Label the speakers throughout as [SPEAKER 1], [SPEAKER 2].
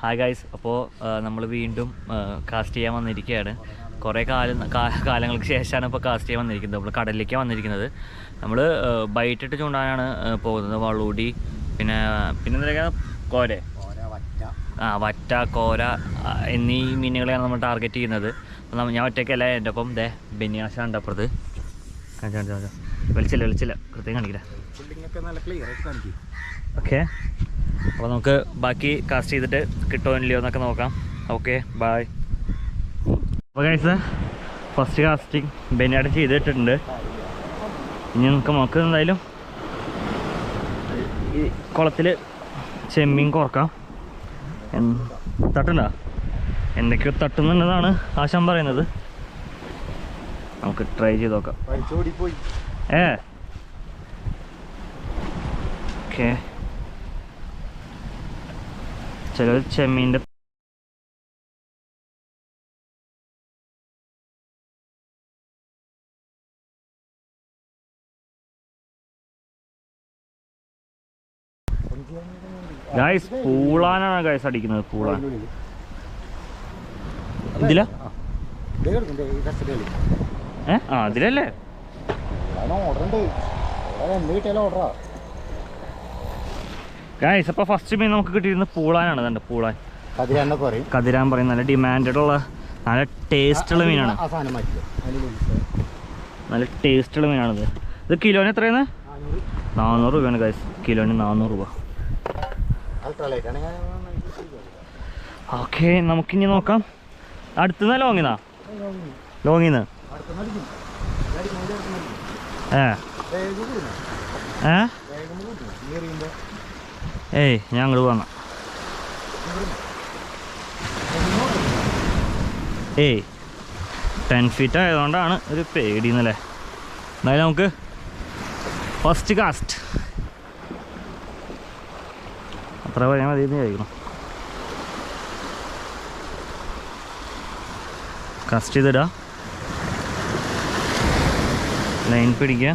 [SPEAKER 1] Hi guys അപ്പോൾ നമ്മൾ വീണ്ടും കാസ്റ്റ് ചെയ്യാൻ വന്നിരിക്കുകയാണ് കുറേ കാലം കാലങ്ങൾക്ക് ശേഷമാണ് ഇപ്പോൾ കാസ്റ്റ് ചെയ്യാൻ വന്നിരിക്കുന്നത്. നമ്മൾ കടലിലേക്ക് വന്നിരിക്കുന്നത്. നമ്മൾ ബൈറ്റിട്ട് ചൂണ്ടാനാണ് പോകുന്നത്. വള്ളൂടി പിന്നെ പിന്നെ എന്തൊക്കെയാണ് കോരെ. ആ വറ്റ കോര എന്നീ മീനുകളെയാണ് നമ്മൾ ടാർഗറ്റ് ചെയ്യുന്നത്. അപ്പം ഞാൻ ഒറ്റയ്ക്കല്ല എന്റെ ഒപ്പം ദേ ബെന്യാശ ഉണ്ട് അപ്പുറത്ത്. കാണിച്ചാ, കാണിച്ചാ, കാണിച്ചാ. വലിച്ചില്ല വലിച്ചില്ല കൃത്യം കാണിക്കില്ല. ഓക്കെ അപ്പോൾ നമുക്ക് ബാക്കി കാസ്റ്റ് ചെയ്തിട്ട് കിട്ടുമോ ഇല്ലയോ എന്നൊക്കെ നോക്കാം. ഓക്കെ ബായ് അപ്പോൾ കഴിച്ച ഫസ്റ്റ് കാസ്റ്റിംഗ് ബെനിയാട് ചെയ്തിട്ടുണ്ട്. ഇനി നമുക്ക് നമുക്ക് എന്തായാലും. ഈ കുളത്തിൽ ചെമ്മീൻ കുറക്കാം തട്ടണ്ട? എന്തൊക്കെയോ തട്ടുന്നുണ്ടെന്നാണ് ആശാൻ പറയുന്നത്. നമുക്ക് ട്രൈ ചെയ്ത് നോക്കാം. ഏ? ഓക്കെ ചില ചെമ്മീന്റെ ഗായ്സ് പൂളാനാണ് ഗായ്സ് അടിക്കുന്നത് പൂളാൻ ഇതിലാ? ഏ? ആ അതിലല്ലേ
[SPEAKER 2] ഓർഡർ ഉണ്ട് എന്ത്
[SPEAKER 1] ഗായ്സ് അപ്പോൾ ഫസ്റ്റ് മീൻ നമുക്ക് കിട്ടിയിരുന്ന പൂളാനാണ്. കണ്ടോ പൂളാൻ കതിരാൻ പറയും. നല്ല ഡിമാൻഡഡ് ഉള്ള നല്ല ടേസ്റ്റുള്ള മീനാണ്. നല്ല ടേസ്റ്റുള്ള മീനാണിത്. ഇത് കിലോന് എത്രയാണ്? നാനൂറ്. രൂപയാണ് ഗൈസ് കിലോന് നാനൂറ് രൂപ. ഓക്കെ നമുക്കിനി നോക്കാം. അടുത്തുനിന്ന് ലോങ്ങിന്നാ ലോങ്ങിന്ന് ഏ? ഏ? ഏയ് ഞാൻ അങ്ങോട്ട് പോന്ന ഏയ് ടെൻ ഫീറ്റ് ആയതുകൊണ്ടാണ് ഒരു പേടിന്നല്ലേ? എന്തായാലും നമുക്ക് ഫസ്റ്റ് കാസ്റ്റ് അത്ര പറയാൻ മതി ചോദിക്കണം കാസ്റ്റ് ചെയ്തിടാ. ലൈൻ പിടിക്കുക.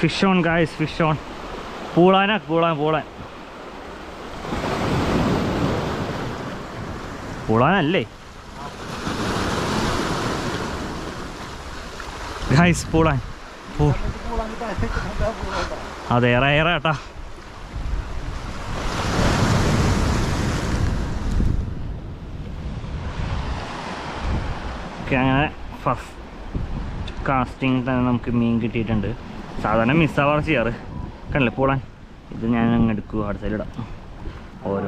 [SPEAKER 1] Fish on guys fish on പൂളാനാ പൂളാൻ പൂളാൻ പൂളാനല്ലേ? ഗായ്സ് പൂളാൻ. അതെ ഏറെ ഏറെ കേട്ടാ ഓക്കെ അങ്ങനെ ഫസ്റ്റ് കാസ്റ്റിംഗ് തന്നെ നമുക്ക് മീൻ കിട്ടിയിട്ടുണ്ട്. സാധാരണ മിസ്സാവാറ് ചെയ്യാറ്. കണ്ടില്ലേ പോളാൻ. ഇത് ഞാൻ അങ്ങ് എടുക്കുക അടുത്ത സൈഡിടാം ഓരോ.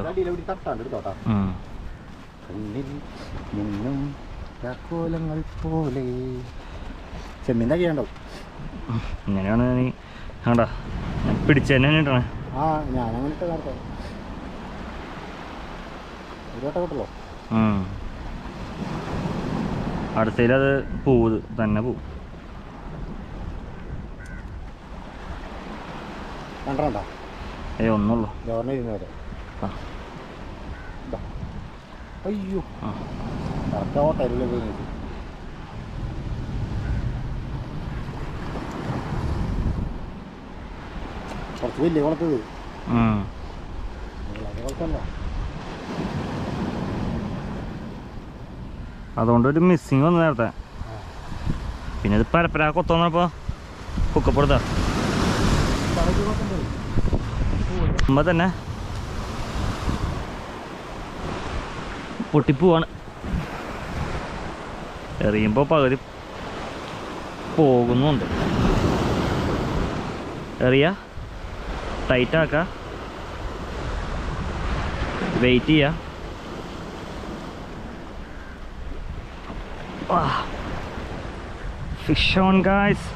[SPEAKER 2] പോലെ ചെമ്മീന്റെ കീഴുണ്ടാവും
[SPEAKER 1] ഇങ്ങനെയാണ് നീ കണ്ടാ? ഞാൻ പിടിച്ച് തന്നെ ഇട്ടണേ.
[SPEAKER 2] ആ ഞാൻ അങ്ങനത്തെ നേരത്തെ ഒരു വട്ടം കിട്ടല്ലോ
[SPEAKER 1] അടുത്തതിൽ അത് പോവും തന്നെ പോവും.
[SPEAKER 2] കണ്ടണ്ട
[SPEAKER 1] ഏ ഒന്നുള്ളൂ.
[SPEAKER 2] ഗവർണർ ഇരുന്നവരെ
[SPEAKER 1] ആ.
[SPEAKER 2] ഇതാ. അയ്യോ.
[SPEAKER 1] ആ.
[SPEAKER 2] കറക്റ്റ് ഓട്ടല്ലേ പോയി നോക്കി കുറച്ച് വലിയ കുളത്തത് കുളത്തല്ല
[SPEAKER 1] അതുകൊണ്ട് ഒരു മിസ്സിങ് വന്നു നേരത്തെ. പിന്നെ ഇത് പരപ്പരാ കൊത്തോന്നപ്പോ കുക്കപ്പെടുത്താ അമ്മ തന്നെ പൊട്ടിപ്പോവാണ്. എറിയുമ്പോൾ പകുതി പോകുന്നുണ്ട്. എറിയ ടൈറ്റ് ആക്ക വെയിറ്റ് ചെയ്യുക ഫിഷ് ഓൺ ഗായ്സ്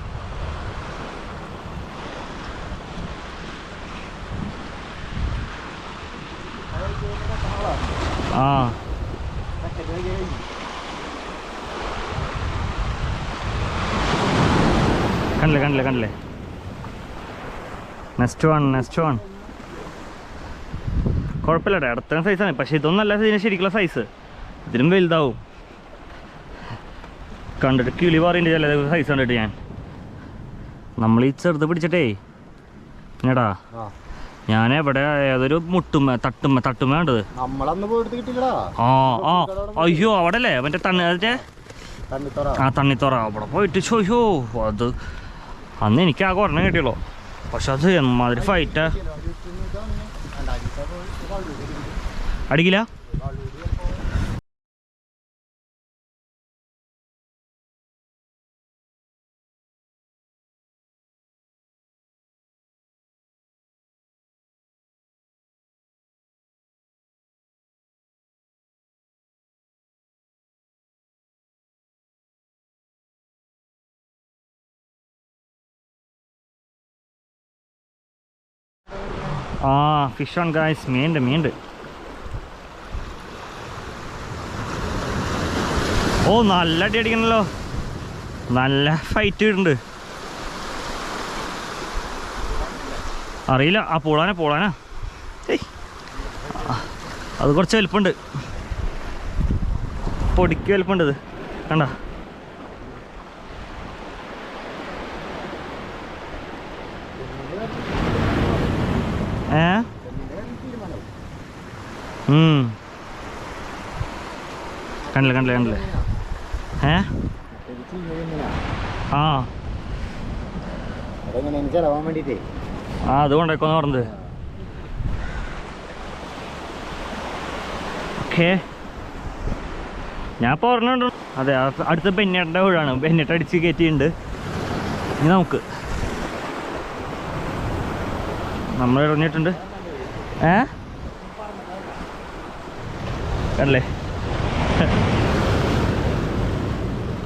[SPEAKER 1] ആ. കണ്ടില്ലേ കണ്ടില്ലേ കണ്ടില്ലേ? നെക്സ്റ്റ് വൺ നെക്സ്റ്റ് വൺ കുഴപ്പമില്ല അടുത്ത സൈസാണ് പക്ഷെ ഇതൊന്നല്ല ഇതിന് ശരിക്കുള്ള സൈസ് ഇതിനും വലുതാവും. കണ്ടിട്ട് കിളി പറയുന്നുണ്ട് ചില സൈസ് കണ്ടിട്ട് ഞാൻ. നമ്മൾ ഈ ചെറുത് പിടിച്ചിട്ടേ
[SPEAKER 2] ആ.
[SPEAKER 1] ഞാൻ എവിടെ ഏതൊരു മുട്ടുമ്മ തട്ടുമ്മ തട്ടുമ്മ
[SPEAKER 2] വേണ്ടത്?
[SPEAKER 1] ആ ആ. അയ്യോ അവിടെ അല്ലേ മറ്റേ തണ്ണി ആ തണ്ണിത്തോറ. അവിടെ പോയിട്ട് ചോയ്യോ അത് അന്ന് എനിക്ക് ആകെ ഒരെണ്ണം കിട്ടിയല്ലോ പക്ഷെ അത് എന്മാതിരി ഫൈറ്റാ അടിക്കില്ല? ആ ഫിഷ് ഓൺ ഗായ്സ് മീനുണ്ട് മീനുണ്ട് ഓ നല്ല അടി അടിക്കണല്ലോ. നല്ല ഫൈറ്റ് ഇടുന്നുണ്ട് അറിയില്ല. ആ പോളാനാ പോളാനാ. അത് കുറച്ച് വലുപ്പമുണ്ട് പൊടിക്ക് വലുപ്പമുണ്ട് ഇത്. കണ്ട ഏ ഉം. കണ്ടില്ല കണ്ടില്ല കണ്ടില്ല? ഏ? ആ. ആ അത് കൊണ്ടേക്കോന്ന് പറഞ്ഞത്. ഓക്കെ. ഞാൻ ഇപ്പോൾ പറഞ്ഞുണ്ട് അതെ അടുത്ത ബെന്നേട്ടന്റെ വീടാണ്. ബെന്നേട്ട് അടിച്ച് കയറ്റിയിട്ടുണ്ട്. ഇനി നമുക്ക്. നമ്മൾ ഇറങ്ങിയിട്ടുണ്ട് ഏ? കണ്ടല്ലേ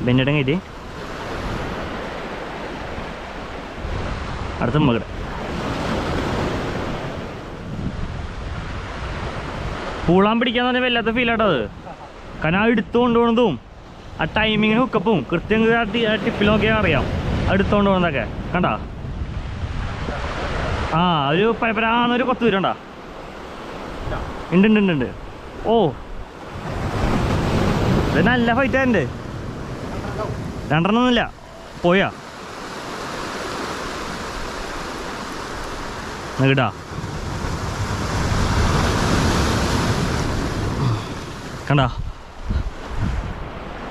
[SPEAKER 1] ബെന്നേട്ടൻ കയറ്റി അടുത്ത മകടെ പൂളാൻ പിടിക്കാന്ന് പറഞ്ഞാൽ വല്ലാത്ത ഫീലാട്ടോ അത്. ആ എടുത്തു കൊണ്ടുപോകുന്നതും ആ ടൈമിങ്ങിന് ഹുക്കപ്പും കൃത്യം ആ ടി- ആ അറിയാം. എടുത്തുകൊണ്ട് പോകുന്നതൊക്കെ കണ്ട? ആ ഒരു പരപ്പരാന്നൊരു കൊത്തു വരണ്ട? ഉണ്ട് ഉണ്ട്. ഓ ഇത് നല്ല ഫൈറ്റ് എന്റെ രണ്ടെണ്ണമൊന്നുമില്ല പോയാ. കേട്ടാ? കണ്ട?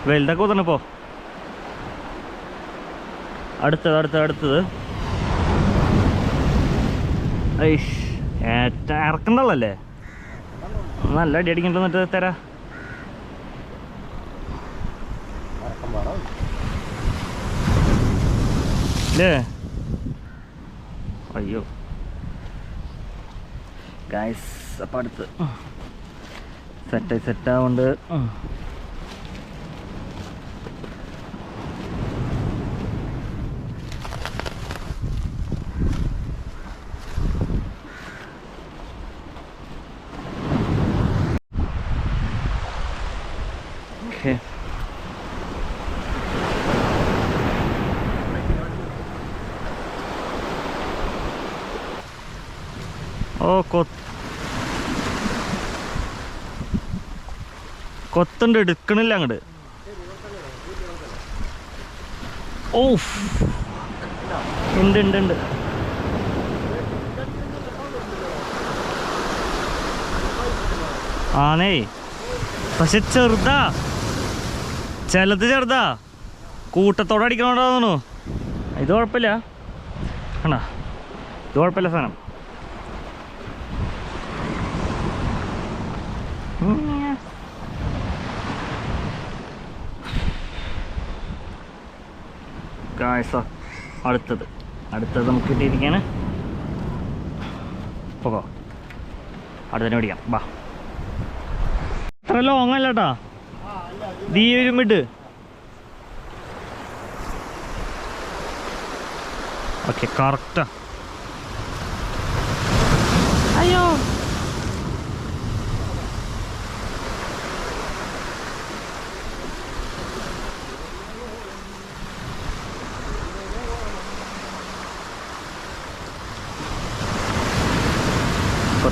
[SPEAKER 1] വലുതൊക്കെ കുത്തണപ്പോ അടുത്തത് അടുത്തത് അടുത്തത്. ഏറ്റ ഇറക്കണ്ടല്ലേ നല്ല അടി അടിക്കണ്ട എന്നിട്ട് തരാ
[SPEAKER 2] ഇറക്കം പാടാ
[SPEAKER 1] ഇല്ലേ അയ്യോ. ഗായ്സ് അപ്പം അടുത്ത്. സെറ്റായി സെറ്റാവുണ്ട് ഓക്കെ ഓ കൊ- കൊത്തുണ്ട് എടുക്കണില്ല അങ്ങോട്ട് ഓ ഉണ്ട് ഉണ്ട് ഉണ്ട്. ആണേ. പക്ഷെ ചെറുതാ. ചിലത് ചെറുതാ. കൂട്ടത്തോടെ അടിക്കണോണ്ടാ തോന്നുന്നു. ഇത് കുഴപ്പമില്ല. ആണോ. ഇത് കുഴപ്പമില്ല സാധനം. ഗായ്സ അടുത്തത്. അടുത്തത് നമുക്ക് കിട്ടിയിരിക്കുകയാണ് പോകോ. അടുത്തന്നെ പിടിക്കാം. വാ. അത്ര ലോങ് അല്ല കേട്ടാ ദീ മിഡ്. ഓക്കെ കറക്റ്റാ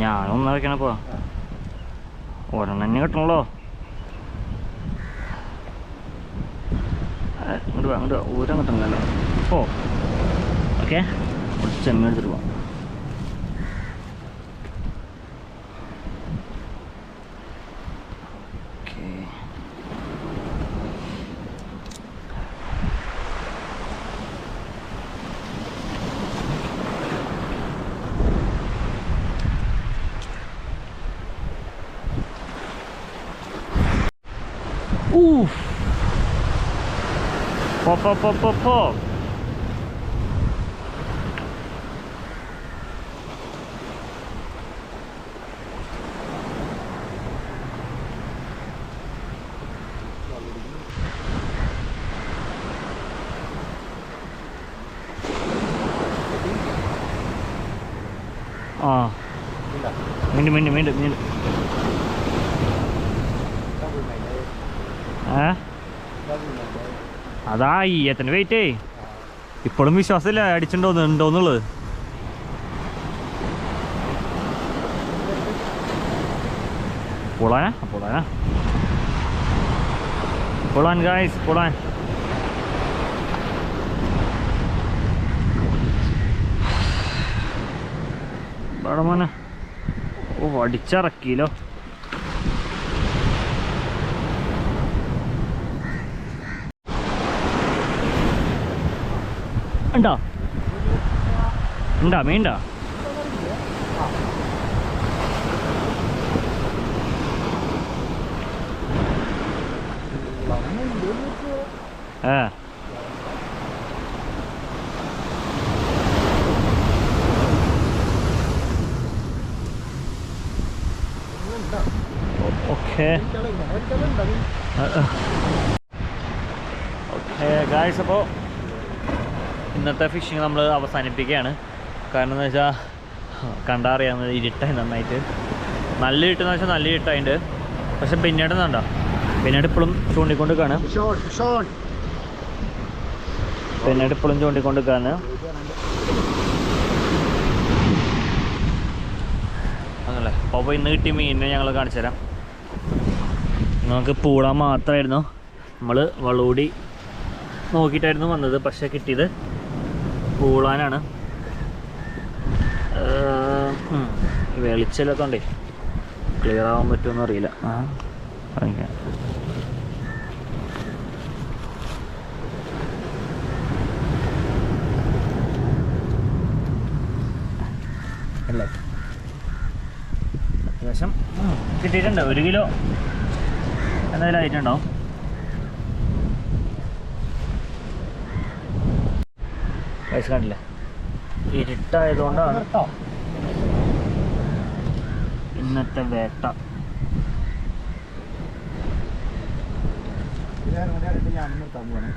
[SPEAKER 1] ഞാനൊന്നും വെക്കണപ്പോ ഒരെണ്ണം തന്നെ കിട്ടണല്ലോ അങ്ങോട്ട് അങ്ങോട്ട് ഊരം കിട്ടണല്ലോ ഓ ഓക്കെ? കുറച്ച് ചെമ്മീൻ എടുത്തിട്ട് പോവാം Uff. Pop, pop, pop, pop, pop.
[SPEAKER 2] Ah. Minum,
[SPEAKER 1] minum,
[SPEAKER 2] minum, minum.
[SPEAKER 1] അതാ എത്ര വെയിറ്റേ ഇപ്പോഴും വിശ്വാസമില്ല അടിച്ചിട്ടുണ്ടോന്ന് ഉണ്ടോന്നുള്ളത് പൊളാനാ പൊളാനാ. ഗായ്സ് പൊളാൻ. ഓ അടിച്ചിറക്കിയില്ലോ. ഉണ്ടോ? ഉണ്ടോ? മീനുണ്ടോ? ആ. ഓക്കെ. ഓക്കെ ഗായ്സ് അപ്പോൾ ഇന്നത്തെ ഫിഷിങ് നമ്മൾ അവസാനിപ്പിക്കുകയാണ്. കാരണം എന്ന് വെച്ചാൽ കണ്ടറിയാവുന്നത് ഇരുട്ടായി നന്നായിട്ട്. നല്ല ഇരുട്ടെന്ന് വെച്ചാൽ നല്ല ഇരുട്ടായിട്ടുണ്ട് പക്ഷെ പിന്നീട് കണ്ടോ? പിന്നീട് ഇപ്പോഴും ചൂണ്ടിക്കൊണ്ട് കാണാം പിന്നീട് ഇപ്പോഴും ചൂണ്ടിക്കൊണ്ട് കാണാം അങ്ങനല്ലേ അപ്പോൾ ഇന്ന് കിട്ടിയ മീനിനെ ഞങ്ങൾ കാണിച്ചു തരാം. നമുക്ക് പൂള മാത്രമായിരുന്നു നമ്മൾ വളൂടി നോക്കിയിട്ടായിരുന്നു വന്നത് പക്ഷേ കിട്ടിയത് പൂളാനാണ് വെളിച്ചമില്ലാത്തോണ്ടേ ക്ലിയർ ആവാൻ പറ്റുമെന്ന് അറിയില്ല. ആ കാണിക്കാം. അല്ലേ? അത്യാവശ്യം കിട്ടിയിട്ടുണ്ട്. ഒരു കിലോ. എന്തായാലും ആയിട്ടുണ്ടാവും. പൈസ കണ്ടില്ല ഇരുട്ടായതുകൊണ്ടാണ് ഇന്നത്തെ വേട്ട.
[SPEAKER 2] ഞാൻ നിർത്താൻ പോവാണ്.